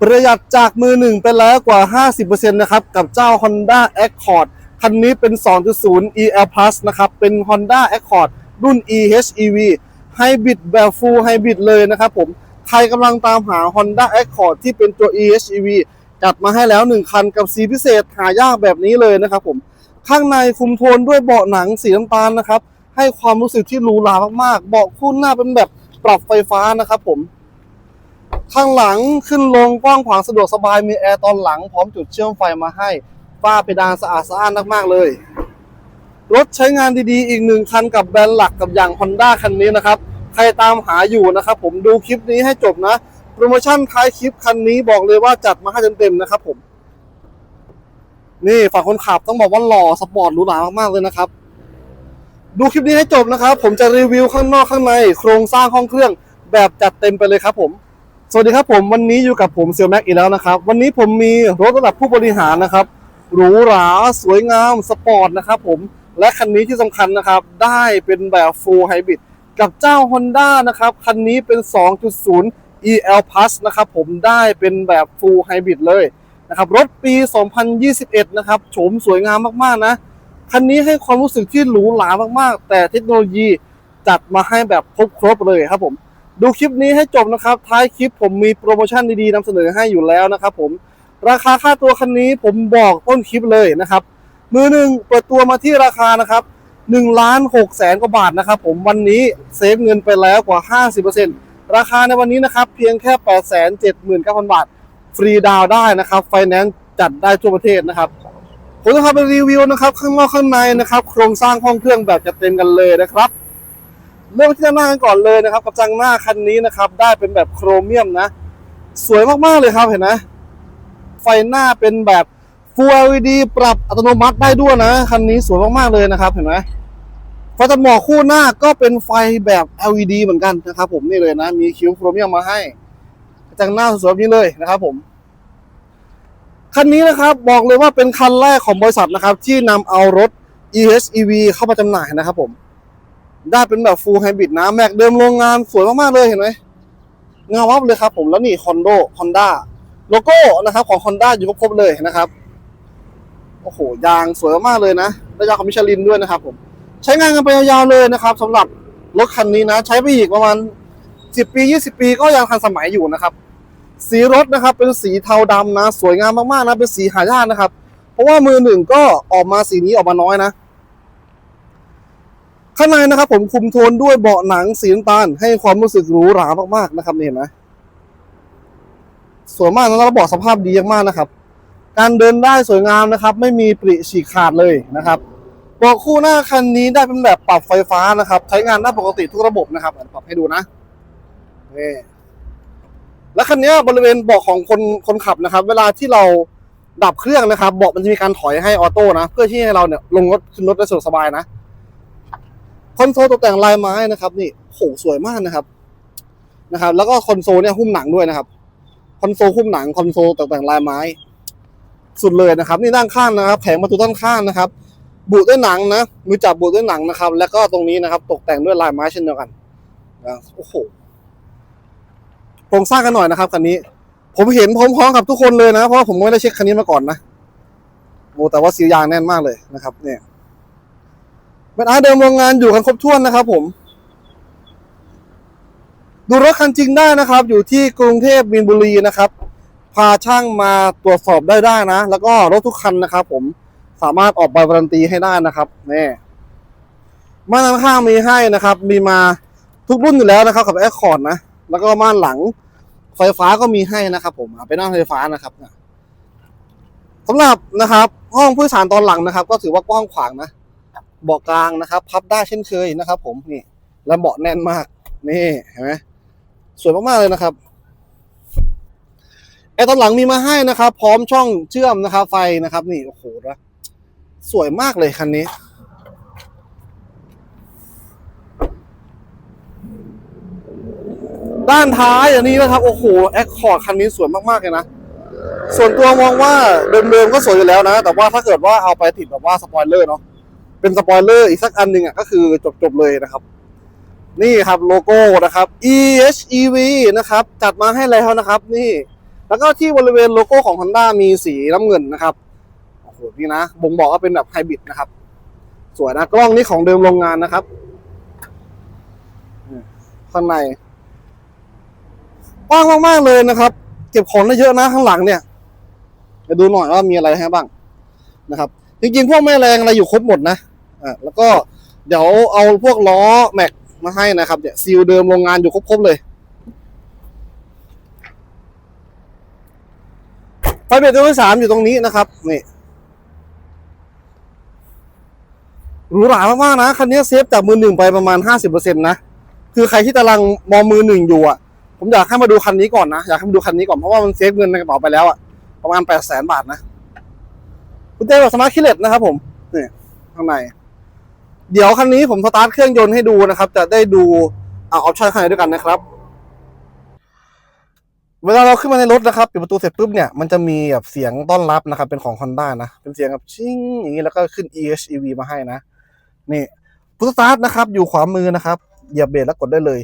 ประหยัดจากมือหนึ่งไปแล้วกว่า 50%นะครับ กับเจ้า Honda Accord คันนี้เป็น 2.0 EL Plus นะครับ เป็น Honda Accord รุ่น EHEV ไฮบริดแบบ Full Hybrid เลยนะครับผม ใครกำลังตามหา Honda Accord ที่เป็นตัว EHEV จัดมาให้แล้ว 1 คันกับสีพิเศษหายากแบบนี้เลยนะครับผม ข้างในคุมโทนด้วยเบาะหนังสีน้ำตาลนะครับ ให้ความรู้สึกที่หรูหรามากๆ เบาะคู่หน้าเป็นแบบปรับไฟฟ้านะครับผม ข้างหลังขึ้นลงกว้างขวางสะดวกสบายมีแอร์ตอนหลังพร้อมจุดเชื่อมไฟมาให้ฝ้าเพดานสะอาดสะอ้านมากๆเลยรถใช้งานดีๆ อีกหนึ่งคันกับแบรนด์หลักกับอย่าง Honda คันนี้นะครับ ใครตามหาอยู่นะครับผมดูคลิปนี้ให้จบนะ โปรโมชั่นท้ายคลิปคันนี้บอกเลยว่าจัดมาให้เต็มๆนะครับผม นี่ฝั่งคนขับต้องบอกว่าหล่อสปอร์ตหรูหรามากๆเลยนะครับ ดูคลิปนี้ให้จบนะครับ ผมจะรีวิวข้างนอกข้างใน โครงสร้างห้องเครื่องแบบจัดเต็มไปเลยครับผม สวัสดีครับผมวันนี้อยู่กับผมเซียวแม็กอีกแล้วนะครับ วันนี้ผมมีรถระดับผู้บริหารนะครับหรูหราสวยงามสปอร์ตนะครับผมและคันนี้ที่สำคัญนะครับ ได้เป็นแบบ Full Hybrid กับเจ้า Honda นะครับ คันนี้เป็น 2.0 EL Plus นะครับผมได้เป็นแบบ Full Hybrid เลยนะครับรถปี 2021 นะครับโฉมสวยงามมากๆนะ คันนี้ให้ความรู้สึกที่หรูหรามากๆ แต่เทคโนโลยีจัดมาให้แบบครบๆเลยครับผม ดูคลิปนี้ให้จบนะครับ ท้ายคลิปผมมีโปรโมชั่นดีๆนำเสนอให้อยู่แล้วนะครับผมราคาค่าตัวคันนี้ผมบอกต้นคลิปเลยนะครับ มือหนึ่งเปิดตัวมาที่ราคานะครับ1ล้าน6แสนกว่าบาทนะครับผมวันนี้เซฟเงินไปแล้วกว่า 50%ราคาในวันนี้นะครับเพียงแค่ 8 7 9 0 0 0 บาท ฟรีดาวได้นะครับไฟแนนซ์จัดได้ทั่วประเทศนะครับผมจะพาไปรีวิวนะครับ ข้างนอกข้างในนะครับ โครงสร้างห้องเครื่องแบบจัดเต็มกันเลยนะครับ เริ่มที่ด้านหน้ากันก่อนเลยนะครับกับจังหน้าคันนี้นะครับ ได้เป็นแบบโครเมียมนะ สวยมากๆเลยครับเห็นไหมไฟหน้าเป็นแบบ Full LED ปรับอัตโนมัติได้ด้วยนะ คันนี้สวยมากๆเลยนะครับ เห็นไหมไฟตัดหมอกคู่หน้าก็เป็นไฟแบบ LED เหมือนกันนะครับ ผมนี่เลยนะ มีคิ้วโครเมียมมาให้กระจังหน้าสวยๆแบบนี้เลยนะครับผมคันนี้นะครับบอกเลยว่าเป็นคันแรกของบริษัทนะครับ ที่นำเอารถ EHEV เข้ามาจำหน่ายนะครับผม ได้เป็นแบบ full hybrid นะแม็กเดิมโรงงานสวยมากๆเลยเห็นไหมเงาวับเลยครับผมแล้วนี่ Hondo Honda โลโก้นะครับของ Honda อยู่ครบเลยนะครับโอ้โหยางสวยมากๆเลยนะและยางของมิชลินด้วยนะครับ ผม ใช้งานกันไปยาวๆเลยนะครับสำหรับรถคันนี้นะ ใช้ไปอีกประมาณ 10 ปี 20 ปีก็ยังทันสมัยอยู่นะครับ สีรถนะครับ เป็นสีเทาดำนะ สวยงามมากๆนะเป็นสีหายากนะครับ เพราะว่ามือหนึ่งก็ออกมาสีนี้ออกมาน้อยนะ ข้างในนะครับผมคุมโทนด้วยเบาะหนังสีน้ำตาล ให้ความรู้สึกหรูหรามากๆนะครับนี่เห็นไหมสวยมากนะแล้วเบาะสภาพดีมากนะครับ การเดินได้สวยงามนะครับ ไม่มีปริฉีกขาดเลยนะครับเบาะคู่หน้าคันนี้ได้เป็นแบบปรับไฟฟ้านะครับ ใช้งานได้ปกติทุกระบบนะครับปรับให้ดูนะนี่แล้วคันนี้บริเวณเบาะของคนคนขับนะครับ เวลาที่เราดับเครื่องนะครับเบาะมันจะมีการถอยให้ออโต้นะ เพื่อที่ให้เราเนี่ยลงรถขึ้นรถได้สะดวกสบายนะ คอนโซลตกแต่งลายไม้นะครับ นี่โหสวยมากนะครับนะครับ แล้วก็คอนโซลเนี่ยหุ้มหนังด้วยนะครับคอนโซลหุ้มหนังคอนโซลตกแต่งลายไม้ สุดเลยนะครับ นี่ด้านข้างนะครับแผงประตูด้านข้างนะครับบุด้วยหนังนะมือจับบุด้วยหนังนะครับ แล้วก็ตรงนี้นะครับ ตกแต่งด้วยลายไม้เช่นเดียวกันนะโอ้โหโครงสร้างกันหน่อยนะครับคันนี้ ผมเห็นพร้อมๆกับทุกคนเลยนะ เพราะว่าผมไม่ได้เช็คคันนี้มาก่อนนะโอ้แต่ว่าสียางแน่นมากเลยนะครับ เนี่ย เป็นอาร์เดิมโรงงานอยู่กันครบถ้วนนะครับผม ดูรถคันจริงได้นะครับ อยู่ที่กรุงเทพมีนบุรีนะครับ พาช่างมาตรวจสอบได้ได้นะ แล้วก็รถทุกคันนะครับ ผมสามารถออกใบการันตีให้ได้นะครับนี่ม่านข้างมีให้นะครับ มีมาทุกรุ่นอยู่แล้วนะครับกับแอคคอร์ดนะ แล้วก็ม่านหลังไฟฟ้าก็มีให้นะครับ ผมอะเป็นหน้าไฟฟ้านะครับสำหรับนะครับ ห้องผู้โดยสารตอนหลังนะครับ ก็ถือว่ากว้างขวางนะ เบาะกลางนะครับ พับได้เช่นเคยนะครับ ผมนี่ แล้วเบาะแน่นมาก นี่เห็นไหมสวยมากๆเลยนะครับไอตอนหลังมีมาให้นะครับ พร้อมช่องเชื่อมนะครับ ไฟนะครับ นี่โอ้โหนะสวยมากเลยคันนี้ ด้านท้ายอันนี้นะครับ โอ้โหแอคคอร์ดคันนี้สวยมากๆเลยนะส่วนตัวมองว่าเดิมๆก็สวยอยู่แล้วนะ แต่ว่าถ้าเกิดว่าเอาไปติดแบบว่าสปอยเลอร์เนาะ เป็นสปอยเลอร์อีกสักอันหนึ่งอะก็คือจบๆเลยนะครับ นี่ครับโลโก้นะครับ EHEV นะครับ จัดมาให้แล้วนะครับ นี่ แล้วก็ที่บริเวณโลโก้ของ Honda มีสีน้ำเงินนะครับโอ้โหนี่นะบ่งบอกว่าเป็นแบบไฮบริดนะครับ สวยนะกล้องนี้ของเดิมโรงงานนะครับข้างในกว้างมากๆเลยนะครับ เก็บของได้เยอะนะข้างหลังเนี่ยไปดูหน่อยว่ามีอะไรให้บ้างนะครับ จริงๆ พวกแม่แรงอะไรอยู่ครบหมดนะอ่าแล้วก็เดี๋ยวเอาพวกล้อแม็กมาให้นะครับเนี่ยซีลเดิมโรงงานอยู่ครบๆเลยไฟเบรกตัวที่สามอยู่ตรงนี้นะครับนี่หรูหรามากๆนะคันนี้เซฟจากมือหนึ่งไปประมาณห้าสิบเปอร์เซ็นต์นะคือใครที่กำลังมองมือหนึ่งอยู่อะ ผมอยากให้มาดูคันนี้ก่อนนะ อยากให้มาดูคันนี้ก่อนเพราะว่ามันเซฟเงินในกระเป๋าไปแล้วอะประมาณแปดแสนบาทนะ คุณเต้แบบสมาร์ทคิเลตนะครับผมนี่ข้างใน เดี๋ยวคันนี้ผมสตาร์ทเครื่องยนต์ให้ดูนะครับ จะได้ดูออปชั่นข้างในด้วยกันนะครับเวลาเราขึ้นมาในรถนะครับปิดประตูเสร็จปุ๊บเนี่ยมันจะมีแบบเสียงต้อนรับนะครับ เป็นของ Honda นะเป็นเสียงแบบชิ่งอย่างนี้แล้วก็ขึ้น EHEV มาให้นะ นี่พุทสตาร์ทนะครับ อยู่ขวามือนะครับเหยียบเบรกแล้วกดได้เลย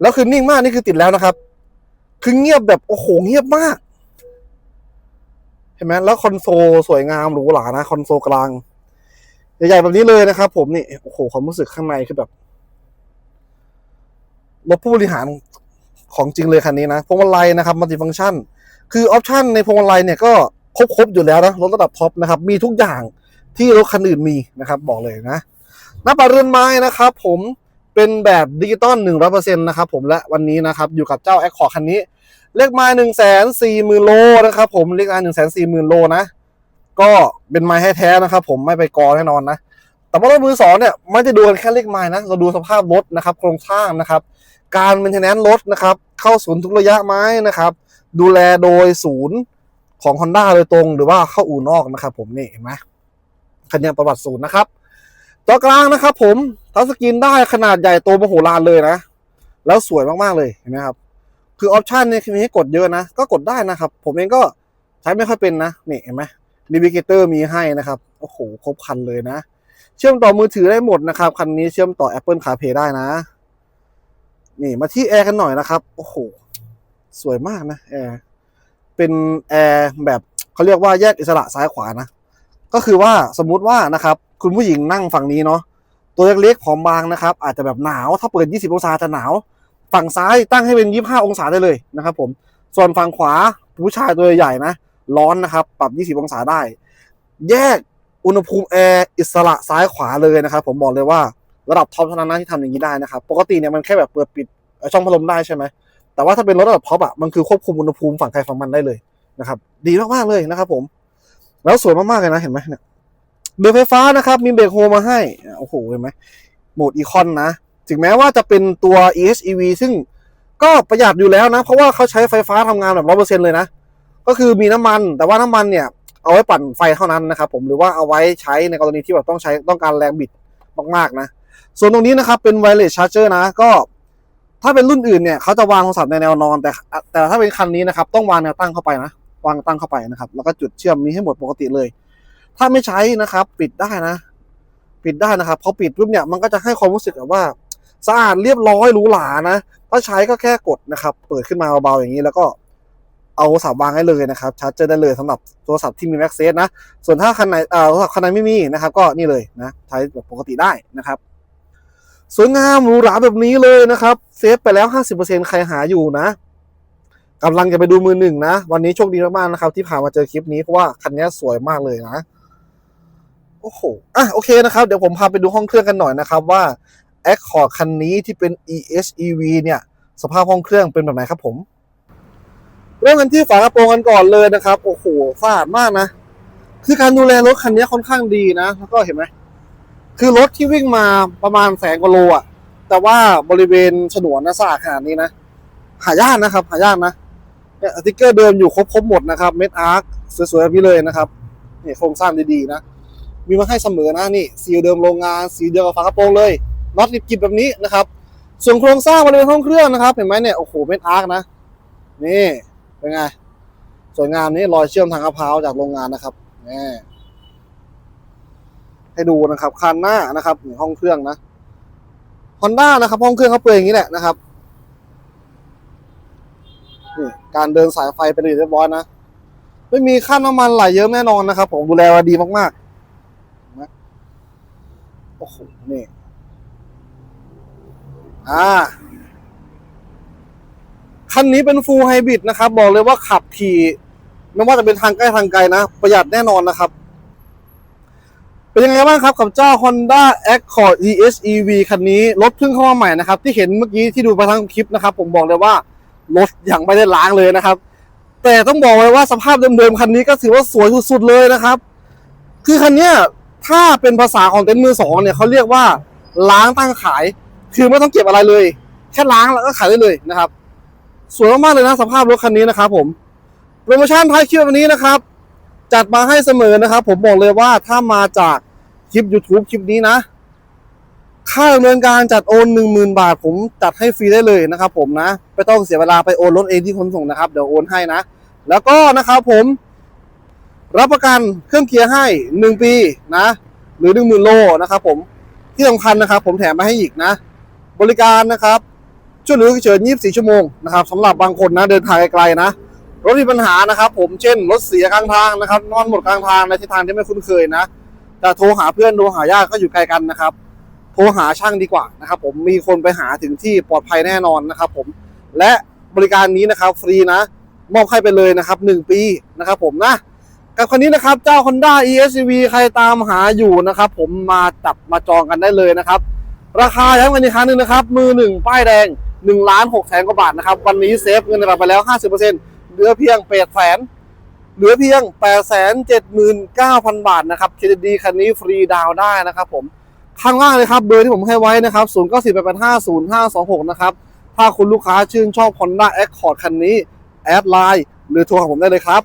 แล้วคือนิ่งมากนี่คือติดแล้วนะครับ คือเงียบแบบโอ้โหเงียบมาก เห็นไหมแล้วคอนโซลสวยงามหรูหรานะคอนโซลกลางใหญ่ๆแบบนี้เลยนะครับ ผมนี่โอ้โหความรู้สึกข้างในคือแบบรถผู้บริหารของจริงเลยคันนี้นะพวงมาลัยนะครับมัลติฟังก์ชัน คือออปชันในพวงมาลัยเนี่ยก็ครบๆอยู่แล้วนะรถระดับท็อปนะครับ มีทุกอย่างที่รถคันอื่นมีนะครับ บอกเลยนะหน้าปัดเรือนไม้นะครับ ผม เป็นแบบดิจิตอลหนึ่งร้อยเปอร์เซ็นต์นะครับผมและวันนี้นะครับอยู่กับเจ้าแอคคอร์คันนี้ เลขไม้หนึ่งแสนสี่หมื่นโลนะครับผมเลขไม้หนึ่งแสนสี่หมื่นโลนะ ก็เป็นไม้ให้แท้นะครับผมไม่ไปกอแน่นอนนะ แต่ว่ารถมือสองเนี่ยไม่ได้ดูกันแค่เลขไม้นะเราดูสภาพรถนะครับโครงสร้างนะครับ การเป็นแนนรถนะครับเข้าศูนย์ทุกระยะไหมนะครับ ดูแลโดยศูนย์ของ Honda โดยตรงหรือว่าเข้าอู่นอกนะครับผมนี่เห็นไหมคันนี้ประวัติศูนย์นะครับ จอกลางนะครับผมทัชสกรีนได้ขนาดใหญ่โตมโหฬารเลยนะ แล้วสวยมากๆเลยเห็นไหมครับ คือออปชันเนี่ยมีให้กดเยอะนะ ก็กดได้นะครับ ผมเองก็ใช้ไม่ค่อยเป็นนะ นี่เห็นไหมนิวิเกเตอร์มีให้นะครับ โอ้โห ครบคันเลยนะ เชื่อมต่อมือถือได้หมดนะครับ คันนี้เชื่อมต่อ Apple CarPlay ได้นะ นี่มาที่แอร์กันหน่อยนะครับ โอ้โห สวยมากนะแอร์ เป็นแอร์แบบเขาเรียกว่าแยกอิสระซ้ายขวานะ ก็คือว่าสมมุติว่านะครับ คุณผู้หญิงนั่งฝั่งนี้เนาะตัวเล็กๆผอมบางนะครับ อาจจะแบบหนาวถ้าเปิด 20 องศาจะหนาว ฝั่งซ้ายตั้งให้เป็น 25 องศาได้เลยนะครับ ผมส่วนฝั่งขวาผู้ชายตัวใหญ่ๆนะร้อนนะครับ ปรับ 20 องศาได้ แยกอุณหภูมิแอร์อิสระซ้ายขวาเลยนะครับ ผมบอกเลยว่าระดับท็อปเท่านั้นนะที่ทำอย่างนี้ได้นะครับ ปกติเนี่ยมันแค่แบบเปิดปิดช่องพัดลมได้ใช่ไหมแต่ว่าถ้าเป็นรถระดับท็อปอะมันคือควบคุมอุณหภูมิฝั่งใครฝั่งมันได้เลยนะครับ ดีมากๆเลยนะครับ ผม แล้วสวยมากๆเลยนะเห็นไหมเนี่ย เบรกไฟฟ้านะครับ มีเบรกโฮมาให้ โอ้โห เห็นไหมโหมดอีคอนนะ ถึงแม้ว่าจะเป็นตัว EHEV ซึ่งก็ประหยัดอยู่แล้วนะ เพราะว่าเขาใช้ไฟฟ้าทำงานแบบร้อเปอร์เซ็นเลยนะ ก็คือมีน้ำมัน แต่ว่าน้ำมันเนี่ย เอาไว้ปั่นไฟเท่านั้นนะครับผม หรือว่าเอาไว้ใช้ในกรณีที่แบบต้องใช้ต้องการแรงบิดมากๆนะ ส่วนตรงนี้นะครับเป็น wireless charger นะ ก็ถ้าเป็นรุ่นอื่นเนี่ยเขาจะวางโทรศัพท์ในแนวนอน แต่แต่ถ้าเป็นคันนี้นะครับต้องวางแนวตั้งเข้าไปนะ วางตั้งเข้าไปนะครับ แล้วก็จุดเชื่อมมีให้หมดปกติเลย ถ้าไม่ใช้นะครับ ปิดได้นะ ปิดได้นะครับพอปิดปุ๊บเนี่ยมันก็จะให้ความรู้สึกแบบว่าสะอาดเรียบร้อยหรูหรานะถ้าใช้ก็แค่กดนะครับ เปิดขึ้นมาเบาๆอย่างนี้แล้วก็เอาโทรศัพท์วางให้เลยนะครับชาร์จเจอได้เลยสำหรับโทรศัพท์ที่มี m a g s a f e นะ ส่วนถ้าคันไหนโทรศัพท์คันไหนไม่มีนะครับ ก็นี่เลยนะใช้แบบปกติได้นะครับ สวยงามหรูหราแบบนี้เลยนะครับ เซฟไปแล้ว 50%ใครหาอยู่นะกำลังจะไปดูมือหนึ่งนะ วันนี้โชคดีมากๆนะครับ ที่ผ่านมาเจอคลิปนี้เพราะว่าคันนี้สวยมากเลยนะ อ้โหอะโอเคนะครับ เดี๋ยวผมพาไปดูห้องเครื่องกันหน่อยนะครับว่า Accord คันนี้ที่เป็น EHEV เนี่ย สภาพห้องเครื่องเป็นแบบไหนครับผม เริ่มกันที่ฝากระโปรงกันก่อนเลยนะครับ โอ้โหสะอาดมากนะ คือการดูแลรถคันนี้ค่อนข้างดีนะ แล้วก็เห็นไหม คือรถที่วิ่งมาประมาณแสนกว่าโลอะแต่ว่าบริเวณฉนวนนะสะอาดขนาดนี้นะ หายากนะครับ หายากนะเนี่ยสติ๊กเกอร์เดิมอยู่ครบครบหมดนะครับ เม็ดอาร์คสวยๆแบบนี้เลยนะครับเนี่ยโครงสร้างดีๆนะ มีมาให้เสมอนะนี่สีเดิมโรงงานสีเดียวกับฝากระโปรงเลยน็อตกิบแบบนี้นะครับ ส่วนโครงสร้างบริเวณห้องเครื่องนะครับ เห็นไหมเนี่ยโอ้โหเม็ดอาร์คนะนี่เป็นไงสวยงามนี่รอยเชื่อมทางมะเพราจากโรงงานนะครับนี่ให้ดูนะครับคันหน้านะครับห้องเครื่องนะฮอนด้านะครับ ห้องเครื่องเขาเปลือยอย่างนี้แหละนะครับนี่การเดินสายไฟเป็นเรียบร้อยนะ ไม่มีค่าน้ำมันไหลเยอะแน่นอนนะครับ ผมดูแลมาดีมากๆ โอ้โหนี่อ่าคันนี้เป็นฟูลไฮบริดนะครับ บอกเลยว่าขับขี่ไม่ว่าจะเป็นทางใกล้ทางไกลนะ ประหยัดแน่นอนนะครับ เป็นยังไงบ้างครับกับเจ้า Honda Accord EHEV คันนี้ รถเพิ่งเข้ามาใหม่นะครับ ที่เห็นเมื่อกี้ที่ดูไปทั้งคลิปนะครับ ผมบอกเลยว่ารถยังไม่ได้ล้างเลยนะครับ แต่ต้องบอกเลยว่าสภาพเดิมๆคันนี้ก็ถือว่าสวยสุดๆเลยนะครับ คือคันนี้ ถ้าเป็นภาษาของเต็นท์มือสองเนี่ยเขาเรียกว่าล้างตั้งขาย คือไม่ต้องเก็บอะไรเลย แค่ล้างแล้วก็ขายได้เลยนะครับ สวยมากๆเลยนะสภาพรถคันนี้นะครับผมโปรโมชั่นท้ายคลิปวันนี้นะครับ จัดมาให้เสมอนะครับ ผมบอกเลยว่าถ้ามาจากคลิป YouTube คลิปนี้นะ ค่าดำเนินการจัดโอน 1 0,000 บาท ผมจัดให้ฟรีได้เลยนะครับ ผมนะไม่ต้องเสียเวลาไปโอนรถเองที่ขนส่งนะครับเดี๋ยวโอนให้นะ แล้วก็นะครับผม รับประกันเครื่องเกียร์ให้ 1 ปีนะ หรือ 10,000 โลนะครับผมที่สำคัญนะครับ ผมแถมมาให้อีกนะ บริการนะครับช่วยเหลือเฉย24 ชั่วโมงนะครับสำหรับบางคนนะเดินทางไกลๆนะรถมีปัญหานะครับ ผมเช่นรถเสียกลางทางนะครับ นอนหมดกลางทางในทิศทางที่ไม่คุ้นเคยนะจะโทรหาเพื่อนโทรหาญาติก็อยู่ไกลกันนะครับ โทรหาช่างดีกว่านะครับ ผมมีคนไปหาถึงที่ปลอดภัยแน่นอนนะครับ ผมและบริการนี้นะครับฟรีนะ มอบให้ไปเลยนะครับหนึ่งปีนะครับ ผมนะ กับคันนี้นะครับเจ้า Honda ESV ใครตามหาอยู่นะครับ ผมมาจับมาจองกันได้เลยนะครับ ราคาย้ำกันอีกครั้งหนึ่งนะครับ มือหนึ่งป้ายแดง1ล้าน6แสนกว่าบาทนะครับ วันนี้เซฟเงินเราไปแล้ว 50%เหลือเพียง8แสนเหลือเพียง 8 7 9 0 0 0 บาทนะครับเครดิตดีคันนี้ฟรีดาวได้นะครับผมข้างล่างเลยครับเบอร์ที่ผมให้ไว้นะครับ 0 9 4 8 8 5 0 5 2 6 นะครับ ถ้าคุณลูกค้าชื่นชอบ Honda Accord คันนี้ แอดไลน์หรือโทรหาผมได้เลยครับ